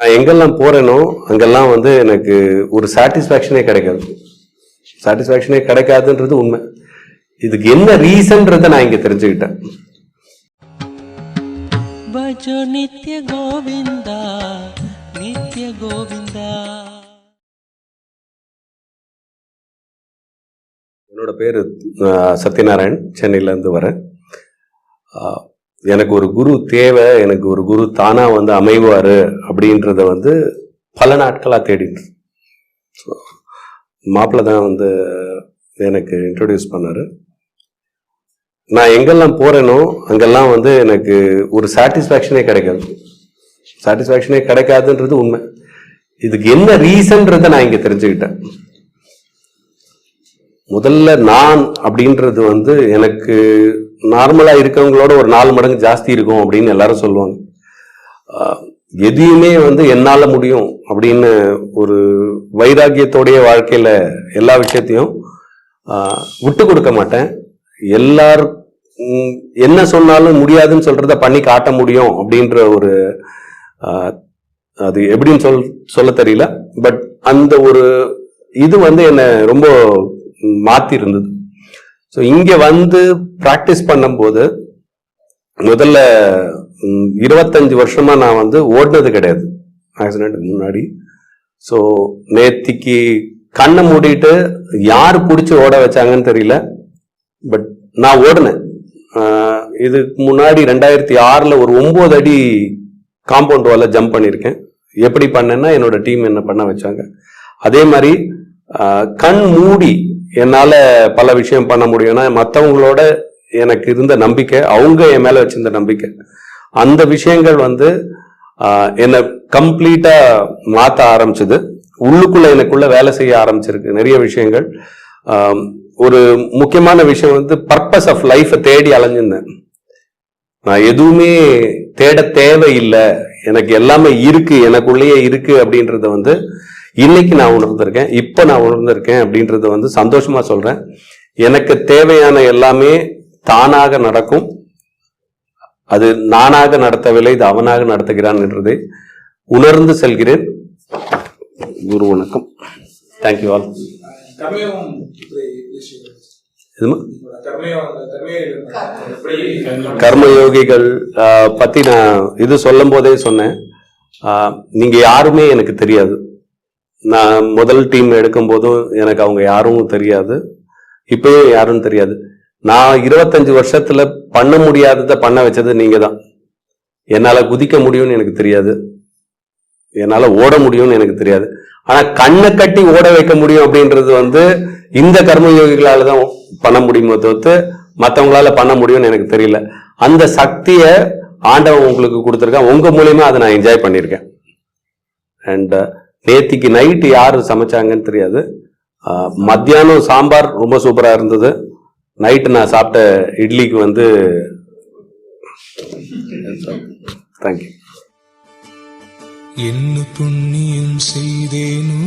நான் எங்கெல்லாம் போகிறேனோ அங்கெல்லாம் வந்து எனக்கு ஒரு சாட்டிஸ்ஃபேக்ஷனே கிடைக்காது. சாட்டிஸ்ஃபேக்ஷனே கிடைக்காதுன்றது உண்மை. இதுக்கு என்ன ரீசன்றதை நான் இங்கே தெரிஞ்சுக்கிட்டேன். நித்ய கோவிந்தா என்னோட பேர் சத்யநாராயண். சென்னையிலேருந்து வரேன். எனக்கு ஒரு குரு தேவை எனக்கு ஒரு குரு தானா வந்து அமைவார் அப்படின்றத வந்து பல நாட்களாக தேடிட்டு ஸோ மாப்பிள்ளை தான் வந்து எனக்கு இன்ட்ரடியூஸ் பண்ணார். நான் எங்கெல்லாம் போகிறேனோ அங்கெல்லாம் வந்து எனக்கு ஒரு சாட்டிஸ்ஃபேக்ஷனே கிடைக்காது. சாட்டிஸ்ஃபேக்ஷனே கிடைக்காதுன்றது உண்மை. இதுக்கு என்ன ரீசன்றதை நான் இங்கே தெரிஞ்சுக்கிட்டேன். முதல்ல நான் அப்படின்றது வந்து எனக்கு நார்மலா இருக்கவங்களோட ஒரு நாலு மடங்கு ஜாஸ்தி இருக்கும் அப்படின்னு எல்லாரும் சொல்லுவாங்க. எதையுமே வந்து என்னால் முடியும் அப்படின்னு ஒரு வைராக்கியத்தோடைய வாழ்க்கையில் எல்லா விஷயத்தையும் விட்டு கொடுக்க மாட்டேன். எல்லார் என்ன சொன்னாலும் முடியாதுன்னு சொல்றத பண்ணி காட்ட முடியும் அப்படின்ற ஒரு அது எப்படின்னு சொல் சொல்ல தெரியல. பட் அந்த ஒரு இது வந்து என்னை ரொம்ப மாற்றி இருந்தது ஸோ இங்க வந்து ப்ராக்டிஸ் பண்ணும்போது முதல்ல இருபத்தஞ்சு வருஷமா நான் வந்து ஓடினது கிடையாது. ஆக்சிடென்ட்டுக்கு முன்னாடி. ஸோ நேத்திக்கு கண்ணை மூடிட்டு யார் பிடிச்சி ஓட வச்சாங்கன்னு தெரியல. பட் நான் ஓடினேன். இதுக்கு முன்னாடி ரெண்டாயிரத்தி ஆறில் ஒரு ஒம்பது அடி காம்பவுண்ட் வால ஜம்ப் பண்ணியிருக்கேன் எப்படி பண்ணேன்னா என்னோட டீம் என்ன பண்ண வச்சாங்க. அதே மாதிரி கண் மூடி என்னால் பல விஷயம் பண்ண முடியும்னா மற்றவங்களோட எனக்கு இருந்த நம்பிக்கை அவங்க என் மேலே வச்சிருந்த நம்பிக்கை. அந்த விஷயங்கள் வந்து என்னை கம்ப்ளீட்டாக மாற்ற ஆரம்பிச்சது. உள்ளுக்குள்ளே எனக்குள்ள வேலை செய்ய ஆரம்பிச்சிருக்கு. நிறைய விஷயங்கள். ஒரு முக்கியமான விஷயம் வந்து பர்பஸ் ஆஃப் லைஃப்பை தேடி அலைஞ்சிருந்தேன். நான் எதுவுமே தேட தேவையில்லை. எனக்கு எல்லாமே இருக்கு. எனக்குள்ளேயே இருக்கு அப்படின்றத வந்து இன்னைக்கு நான் உணர்ந்திருக்கேன் இப்போ நான் உணர்ந்திருக்கேன் அப்படின்றத வந்து சந்தோஷமா சொல்றேன். எனக்கு தேவையான எல்லாமே தானாக நடக்கும். அது நானாக நடத்தவில்லை இது அவனாக நடத்துகிறான் என்றதை உணர்ந்து செல்கிறேன். குரு வணக்கம். தேங்க்யூ ஆல் கர்மயோகிகள் பத்தி நான் இது சொல்லும் போதே சொன்னேன் நீங்க யாருமே எனக்கு தெரியாது. நான் முதல் டீம் எடுக்கும் போதும் எனக்கு அவங்க யாரும் தெரியாது. இப்பயும் யாரும் தெரியாது. நான் இருபத்தஞ்சு வருஷத்துல பண்ண முடியாததை பண்ண வச்சது நீங்க தான் என்னால குதிக்க முடியும்னு எனக்கு தெரியாது. என்னால ஓட முடியும்னு எனக்கு தெரியாது. ஆனா கண்ணை கட்டி ஓட வைக்க முடியும் அப்படின்றது வந்து இந்த கர்மயோகிகளால தான் பண்ண முடியுமோ தவிர்த்து மற்றவங்களால பண்ண முடியும்னு எனக்கு தெரியல. அந்த சக்தியை ஆண்டவன் உங்களுக்கு கொடுத்துருக்கேன். உங்க மூலியமா அதை நான் என்ஜாய் பண்ணியிருக்கேன். அண்ட் நேத்திக்கு நைட்டு யார் சமைச்சாங்கன்னு தெரியாது. மத்தியானம் சாம்பார் ரொம்ப சூப்பராக இருந்தது. நைட்டு நான் சாப்பிட்ட இட்லிக்கு வந்து தேங்க்யூ என்ன புண்ணியம் செய்தேனோ?